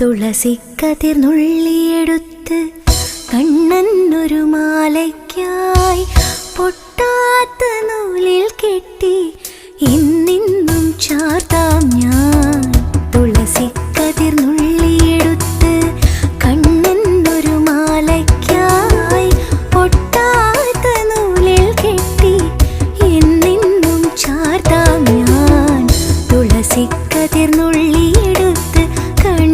തുളസിക്കതിർ നുള്ളിയെടുത്ത് കണ്ണനൊരു മാലയ്ക്കായി പൊട്ടാത്ത നൂലിൽ കെട്ടി ഇന്നിന്നും ചാർത്താം ഞാൻ. തുളസിക്കതിർ നുള്ളിയെടുത്ത് കണ്ണനൊരു മാലയ്ക്കായി പൊട്ടാത്ത നൂലിൽ കെട്ടി ഇന്നിന്നും ചാർത്താം ഞാൻ. തുളസിക്കതിർ നുള്ളിയെടുത്ത് കണ്ണ